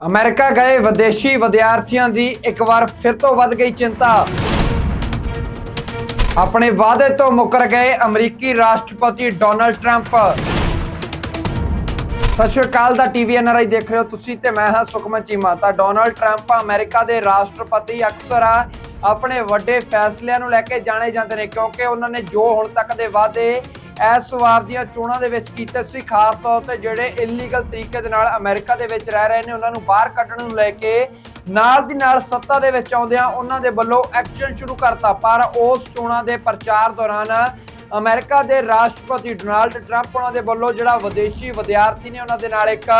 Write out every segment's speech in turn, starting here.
America ਗਏ ਵਿਦੇਸ਼ੀ ਵਿਦਿਆਰਥੀਆਂ ਦੀ ਇੱਕ ਵਾਰ ਫਿਰ ਤੋਂ ਵੱਧ ਗਈ ਚਿੰਤਾ। ਆਪਣੇ ਵਾਅਦੇ ਤੋਂ ਮੁਕਰ ਗਏ ਅਮਰੀਕੀ ਰਾਸ਼ਟਰਪਤੀ ਡੋਨਲਡ ਟਰੰਪ। ਸਤਿ ਸ਼੍ਰੀ ਅਕਾਲ ਦਾ ਟੀਵੀ ਐਨਆਰਆਈ ਦੇਖ ਰਹੇ ਹੋ ਤੁਸੀਂ ਤੇ ਮੈਂ ਹਾਂ ਸੁਖਮਨ ਚੀਮਾ। ਤਾਂ ਡੋਨਲਡ ਟਰੰਪ ਅਮਰੀਕਾ ਦੇ ਰਾਸ਼ਟਰਪਤੀ ਅਕਸਰ ਆਪਣੇ ਵੱਡੇ ਫੈਸਲਿਆਂ ਨੂੰ ਲੈ ਕੇ ਜਾਣੇ ਜਾਂਦੇ ਨੇ, ਕਿਉਂਕਿ ਉਹਨਾਂ ਨੇ ਜੋ ਹੁਣ ਤੱਕ ਦੇ ਵਾਅਦੇ ਇਸ ਵਾਰ ਦੀਆਂ ਚੋਣਾਂ ਦੇ ਵਿੱਚ ਕੀਤੇ ਸੀ, ਖਾਸ ਤੌਰ ਤੇ ਜਿਹੜੇ ਇਲੀਗਲ ਤਰੀਕੇ ਦੇ ਨਾਲ ਅਮਰੀਕਾ ਦੇ ਵਿੱਚ ਰਹਿ ਰਹੇ ਨੇ, ਉਹਨਾਂ ਨੂੰ ਬਾਹਰ ਕੱਢਣ ਨੂੰ ਲੈ ਕੇ ਨਾਲ ਦੀ ਨਾਲ ਸੱਤਾ ਦੇ ਵਿੱਚ ਆਉਂਦਿਆਂ ਉਹਨਾਂ ਦੇ ਵੱਲੋਂ ਐਕਸ਼ਨ ਸ਼ੁਰੂ ਕਰਤਾ। ਪਰ ਉਸ ਚੋਣਾਂ ਦੇ ਪ੍ਰਚਾਰ ਦੌਰਾਨ ਅਮਰੀਕਾ ਦੇ ਰਾਸ਼ਟਰਪਤੀ ਡੋਨਾਲਡ ਟਰੰਪ ਉਹਨਾਂ ਦੇ ਵੱਲੋਂ ਜਿਹੜਾ ਵਿਦੇਸ਼ੀ ਵਿਦਿਆਰਥੀ ਨੇ ਉਹਨਾਂ ਦੇ ਨਾਲ ਇੱਕ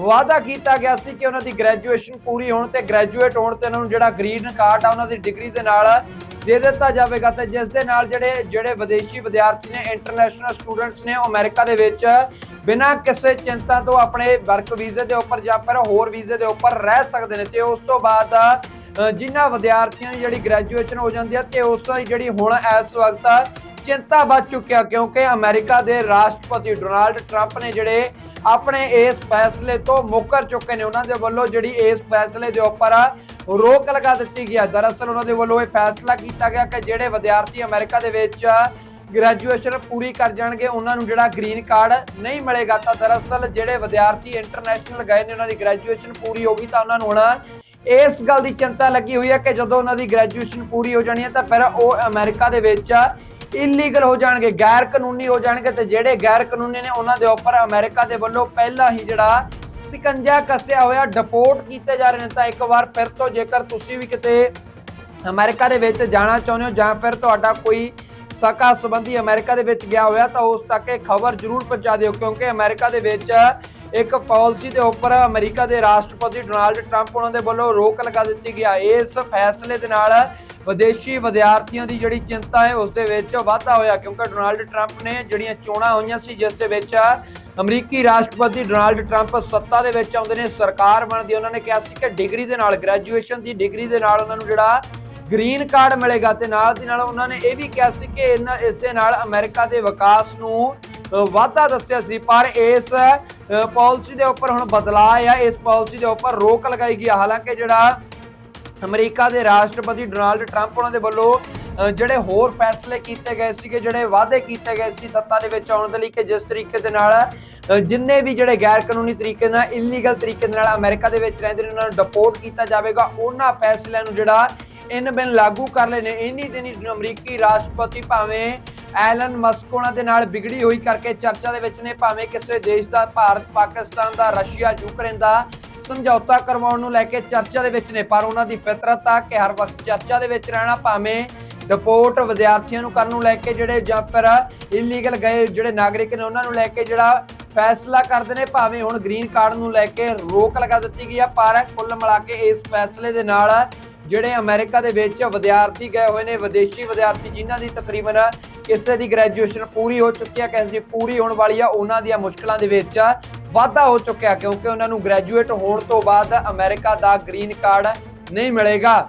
ਵਾਅਦਾ ਕੀਤਾ ਗਿਆ ਸੀ ਕਿ ਉਹਨਾਂ ਦੀ ਗ੍ਰੈਜੂਏਸ਼ਨ ਪੂਰੀ ਹੋਣ ਤੇ ਗ੍ਰੈਜੂਏਟ ਹੋਣ ਤੇ ਉਹਨਾਂ ਨੂੰ ਜਿਹੜਾ ਗ੍ਰੀਨ ਕਾਰਡ ਆ, ਉਹਨਾਂ ਦੀ ਡਿਗਰੀ ਦੇ ਨਾਲ ਦੇ ਦਿੱਤਾ ਜਾਵੇਗਾ ਤੇ ਜਿਸ ਦੇ ਨਾਲ ਜਿਹੜੇ ਜਿਹੜੇ ਵਿਦੇਸ਼ੀ ਵਿਦਿਆਰਥੀ ਨੇ ਇੰਟਰਨੈਸ਼ਨਲ ਸਟੂਡੈਂਟਸ ਨੇ ਉਹ ਅਮਰੀਕਾ ਦੇ ਵਿੱਚ ਬਿਨਾਂ ਕਿਸੇ ਚਿੰਤਾ ਤੋਂ ਆਪਣੇ ਵਰਕ ਵੀਜ਼ੇ ਦੇ ਉੱਪਰ ਜਾਂ ਫਿਰ ਹੋਰ ਵੀਜ਼ੇ ਦੇ ਉੱਪਰ ਰਹਿ ਸਕਦੇ ਨੇ ਤੇ ਉਸ ਤੋਂ ਬਾਅਦ ਜਿਨ੍ਹਾਂ ਵਿਦਿਆਰਥੀਆਂ ਦੀ ਜਿਹੜੀ ਗ੍ਰੈਜੂਏਸ਼ਨ ਹੋ ਜਾਂਦੀ ਹੈ ਤੇ ਉਸ ਦੀ ਜਿਹੜੀ ਹੁਣ ਇਸ ਵਕਤ ਚਿੰਤਾ ਵੱਧ ਚੁੱਕਿਆ ਕਿਉਂਕਿ ਅਮਰੀਕਾ ਦੇ ਰਾਸ਼ਟਰਪਤੀ ਡੋਨਾਲਡ ਟਰੰਪ ਨੇ ਜਿਹੜੇ ਆਪਣੇ ਇਸ ਫੈਸਲੇ ਤੋਂ ਮੁੱਕਰ ਚੁੱਕੇ ਨੇ ਉਹਨਾਂ ਦੇ ਵੱਲੋਂ ਜਿਹੜੀ ਇਸ ਫੈਸਲੇ ਦੇ ਉੱਪਰ ਰੋਕ ਲਗਾ ਦਿੱਤੀ ਗਈ ਹੈ। ਦਰਅਸਲ ਉਹਨਾਂ ਦੇ ਵੱਲੋਂ ਇਹ ਫੈਸਲਾ ਕੀਤਾ ਗਿਆ ਕਿ ਜਿਹੜੇ ਵਿਦਿਆਰਥੀ ਅਮਰੀਕਾ ਦੇ ਵਿੱਚ ਗ੍ਰੈਜੂਏਸ਼ਨ ਪੂਰੀ ਕਰ ਜਾਣਗੇ, ਉਹਨਾਂ ਨੂੰ ਜਿਹੜਾ ਗ੍ਰੀਨ ਕਾਰਡ ਨਹੀਂ ਮਿਲੇਗਾ, ਤਾਂ ਦਰਅਸਲ ਜਿਹੜੇ ਵਿਦਿਆਰਥੀ ਇੰਟਰਨੈਸ਼ਨਲ ਗਏ ਨੇ, ਉਹਨਾਂ ਦੀ ਗ੍ਰੈਜੂਏਸ਼ਨ ਪੂਰੀ ਹੋ ਗਈ, ਤਾਂ ਉਹਨਾਂ ਨੂੰ ਹੁਣ ਇਸ ਗੱਲ ਦੀ ਚਿੰਤਾ ਲੱਗੀ ਹੋਈ ਹੈ ਕਿ ਜਦੋਂ ਉਹਨਾਂ ਦੀ ਗ੍ਰੈਜੂਏਸ਼ਨ ਪੂਰੀ ਹੋ ਜਾਣੀ ਹੈ, ਤਾਂ ਫਿਰ ਉਹ ਅਮਰੀਕਾ ਦੇ ਵਿੱਚ ਇਲੀਗਲ ਹੋ ਜਾਣਗੇ, ਗੈਰ ਕਾਨੂੰਨੀ ਹੋ ਜਾਣਗੇ ਤੇ ਜਿਹੜੇ ਗੈਰ ਕਾਨੂੰਨੀ ਨੇ ਉਹਨਾਂ ਦੇ ਉੱਪਰ ਅਮਰੀਕਾ ਦੇ ਵੱਲੋਂ ਪਹਿਲਾਂ ਹੀ ਜਿਹੜਾ ਸਿਕੰਜਾ ਕੱਸਿਆ ਹੋਇਆ, ਡਿਪੋਰਟ ਕੀਤੇ ਜਾ ਰਹੇ ਨੇ। ਤਾਂ ਇੱਕ ਵਾਰ ਫਿਰ ਤੋਂ ਜੇਕਰ ਤੁਸੀਂ ਵੀ ਕਿਤੇ ਅਮਰੀਕਾ ਦੇ ਵਿੱਚ ਜਾਣਾ ਚਾਹੁੰਦੇ ਹੋ ਜਾਂ ਫਿਰ ਤੁਹਾਡਾ ਕੋਈ ਸਕਾ ਸੰਬੰਧੀ ਅਮਰੀਕਾ ਦੇ ਵਿੱਚ ਗਿਆ ਹੋਇਆ, ਤਾਂ ਉਸ ਤੱਕ ਇਹ ਖਬਰ ਜ਼ਰੂਰ ਪਹੁੰਚਾ ਦਿਓ, ਕਿਉਂਕਿ ਅਮਰੀਕਾ ਦੇ ਵਿੱਚ ਇੱਕ ਪਾਲਿਸੀ ਦੇ ਉੱਪਰ ਅਮਰੀਕਾ ਦੇ ਰਾਸ਼ਟਰਪਤੀ ਡੋਨਾਲਡ ਟਰੰਪ ਉਹਨਾਂ ਦੇ ਵੱਲੋਂ ਰੋਕ ਲਗਾ ਦਿੱਤੀ ਗਿਆ। ਇਸ ਫੈਸਲੇ ਦੇ ਨਾਲ ਵਿਦੇਸ਼ੀ ਵਿਦਿਆਰਥੀਆਂ ਦੀ ਜਿਹੜੀ ਚਿੰਤਾ ਹੈ, ਉਸ ਦੇ ਵਿੱਚ ਵਾਧਾ ਹੋਇਆ ਕਿਉਂਕਿ ਡੋਨਾਲਡ ਟਰੰਪ ਨੇ ਜਿਹੜੀਆਂ ਚੋਣਾਂ ਹੋਈਆਂ ਸੀ, ਜਿਸ ਦੇ ਵਿੱਚ ਅਮਰੀਕੀ ਰਾਸ਼ਟਰਪਤੀ ਡੋਨਾਲਡ ਟਰੰਪ ਸੱਤਾ ਦੇ ਵਿੱਚ ਆਉਂਦੇ ਨੇ, ਸਰਕਾਰ ਬਣਦੀ ਉਹਨਾਂ ਨੇ ਕਿਹਾ ਸੀ ਕਿ ਡਿਗਰੀ ਦੇ ਨਾਲ, ਗ੍ਰੈਜੂਏਸ਼ਨ ਦੀ ਡਿਗਰੀ ਦੇ ਨਾਲ ਉਹਨਾਂ ਨੂੰ ਜਿਹੜਾ ਗ੍ਰੀਨ ਕਾਰਡ ਮਿਲੇਗਾ ਤੇ ਨਾਲ ਦੀ ਨਾਲ ਉਹਨਾਂ ਨੇ ਇਹ ਵੀ ਕਿਹਾ ਸੀ ਕਿ ਇਹਨਾਂ, ਇਸ ਦੇ ਨਾਲ ਅਮਰੀਕਾ ਦੇ ਵਿਕਾਸ ਨੂੰ ਵਾਧਾ ਦੱਸਿਆ ਸੀ। ਪਰ ਇਸ ਪਾਲਿਸੀ ਦੇ ਉੱਪਰ ਹੁਣ ਬਦਲਾਅ ਆ ਇਸ ਪਾਲਿਸੀ ਦੇ ਉੱਪਰ ਰੋਕ ਲਗਾਈ ਗਈ ਹਾਲਾਂਕਿ ਜਿਹੜਾ ਅਮਰੀਕਾ ਦੇ ਰਾਸ਼ਟਰਪਤੀ ਡੋਨਾਲਡ ਟਰੰਪ ਉਹਨਾਂ ਦੇ ਵੱਲੋਂ ਜਿਹੜੇ ਹੋਰ ਫੈਸਲੇ ਕੀਤੇ ਗਏ ਸੀਗੇ, ਜਿਹੜੇ ਵਾਅਦੇ ਕੀਤੇ ਗਏ ਸੀ ਸੱਤਾ ਦੇ ਵਿੱਚ ਆਉਣ ਦੇ ਲਈ ਕਿ ਜਿਸ ਤਰੀਕੇ ਦੇ ਨਾਲ ਜਿੰਨੇ ਵੀ ਜਿਹੜੇ ਗੈਰ ਕਾਨੂੰਨੀ ਤਰੀਕੇ ਨਾਲ ਇਲੀਗਲ ਤਰੀਕੇ ਦੇ ਨਾਲ ਅਮਰੀਕਾ ਦੇ ਵਿੱਚ ਰਹਿੰਦੇ ਨੇ, ਉਹਨਾਂ ਨੂੰ ਡਿਪੋਰਟ ਕੀਤਾ ਜਾਵੇਗਾ, ਉਹਨਾਂ ਫੈਸਲਿਆਂ ਨੂੰ ਜਿਹੜਾ ਇਨ ਬਿਨ ਲਾਗੂ ਕਰ ਲਏ ਨੇ। ਇੰਨੀ ਦਿਨੀ ਅਮਰੀਕੀ ਰਾਸ਼ਟਰਪਤੀ ਭਾਵੇਂ ਐਲਨ ਮਸਕ ਉਹਨਾਂ ਦੇ ਨਾਲ ਵਿਗੜੀ ਹੋਈ ਕਰਕੇ ਚਰਚਾ ਦੇ ਵਿੱਚ ਨੇ, ਭਾਵੇਂ ਕਿਸੇ ਦੇਸ਼ ਦਾ ਭਾਰਤ, ਪਾਕਿਸਤਾਨ ਦਾ, ਰਸ਼ੀਆ, ਯੂਕਰੇਨ ਦਾ ਸਮਝੌਤਾ ਕਰਵਾਉਣ ਨੂੰ ਲੈ ਕੇ ਚਰਚਾ ਦੇ ਵਿੱਚ ਨੇ, ਪਰ ਉਹਨਾਂ ਦੀ ਫਿਤਰਤ ਆ ਕਿ ਹਰ ਵਕਤ ਚਰਚਾ ਦੇ ਵਿੱਚ ਰਹਿਣਾ ਭਾਵੇਂ ਰਿਪੋਰਟ ਵਿਦਿਆਰਥੀਆਂ ਨੂੰ ਕਰਨ ਨੂੰ ਲੈ ਕੇ ਜਿਹੜੇ ਜਾਂ ਫਿਰ ਇਲੀਗਲ ਗਏ ਜਿਹੜੇ ਨਾਗਰਿਕ ਨੇ, ਉਹਨਾਂ ਨੂੰ ਲੈ ਕੇ ਜਿਹੜਾ ਫੈਸਲਾ ਕਰਦੇ ਨੇ, ਭਾਵੇਂ ਹੁਣ ਗ੍ਰੀਨ ਕਾਰਡ ਨੂੰ ਲੈ ਕੇ ਰੋਕ ਲਗਾ ਦਿੱਤੀ ਗਈ ਆ, ਪਰ ਕੁੱਲ ਮਿਲਾ ਕੇ ਇਸ ਫੈਸਲੇ ਦੇ ਨਾਲ ਜਿਹੜੇ ਅਮਰੀਕਾ ਦੇ ਵਿੱਚ ਵਿਦਿਆਰਥੀ ਗਏ ਹੋਏ ਨੇ, ਵਿਦੇਸ਼ੀ ਵਿਦਿਆਰਥੀ ਜਿਨ੍ਹਾਂ ਦੀ ਤਕਰੀਬਨ ਕਿਸੇ ਦੀ ਗ੍ਰੈਜੂਏਸ਼ਨ ਪੂਰੀ ਹੋ ਚੁੱਕੀ ਹੈ ਕਿਸੇ ਦੀ ਪੂਰੀ ਹੋਣ ਵਾਲੀ ਆ, ਉਹਨਾਂ ਦੀਆਂ ਮੁਸ਼ਕਲਾਂ ਦੇ ਵਿੱਚ ਵਾਧਾ ਹੋ ਚੁੱਕਿਆ ਕਿਉਂਕਿ ਉਹਨਾਂ ਨੂੰ ਗ੍ਰੈਜੂਏਟ ਹੋਣ ਤੋਂ ਬਾਅਦ ਅਮਰੀਕਾ ਦਾ ਗ੍ਰੀਨ ਕਾਰਡ ਨਹੀਂ ਮਿਲੇਗਾ।